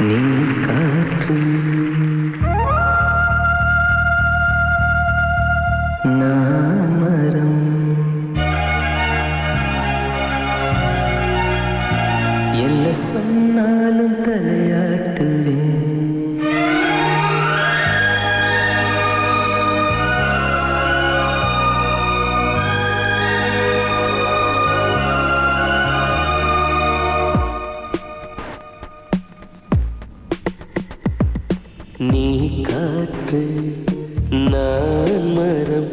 நீ காற்று நான் மரம் என்ன சொன்னாலும் தலையாட்டுவேன் என்று நான் மரம்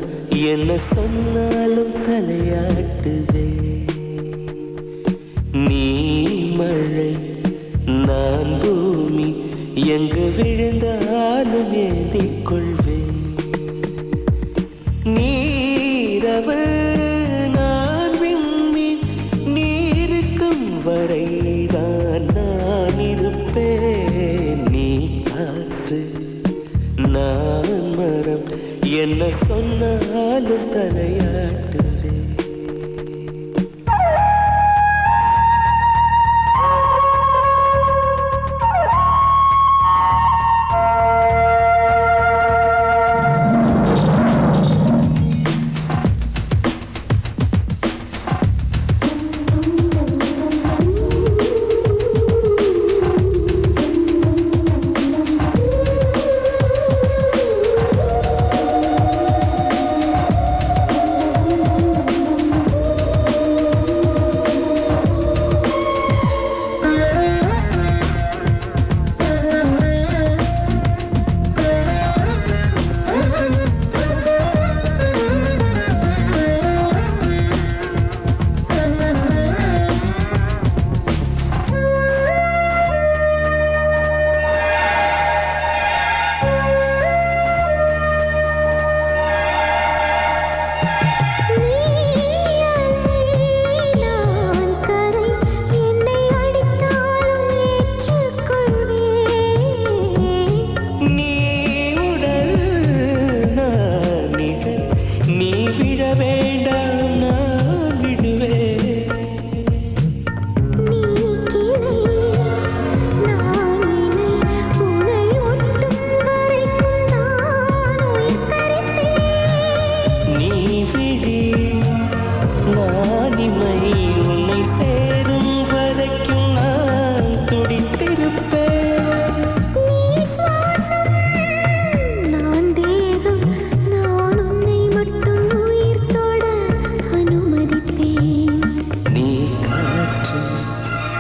என்ன சொன்னாலும் தலையாட்டுவே நீ மழை நான் பூமி எங்கு விழுந்தாலும் ஏந்திக் கொள்வேன் என்ன சொன்னாலும் தலையாட்டுதே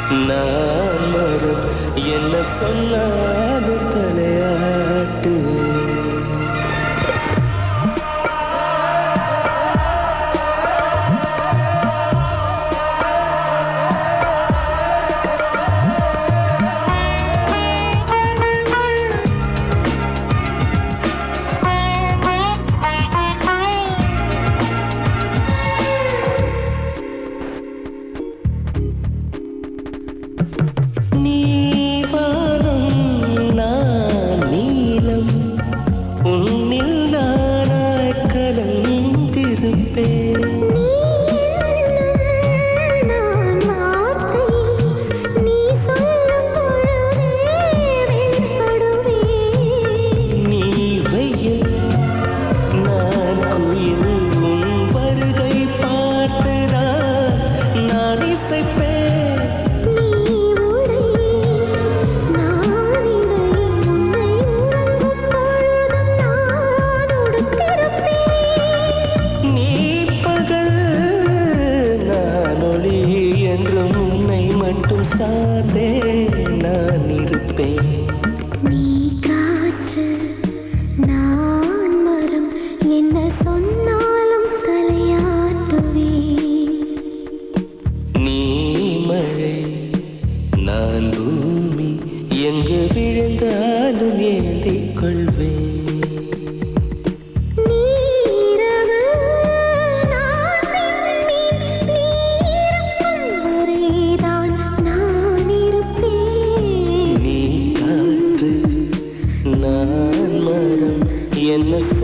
நான் மறும். என்ன சொன்ன மட்டும் சார்ந்தே நான் இருப்பேன். நீ காற்று நான் மரம் என்ன சொன்னாலும் தலையாட்டுவே நீ மழை நான் பூமி எங்கே in the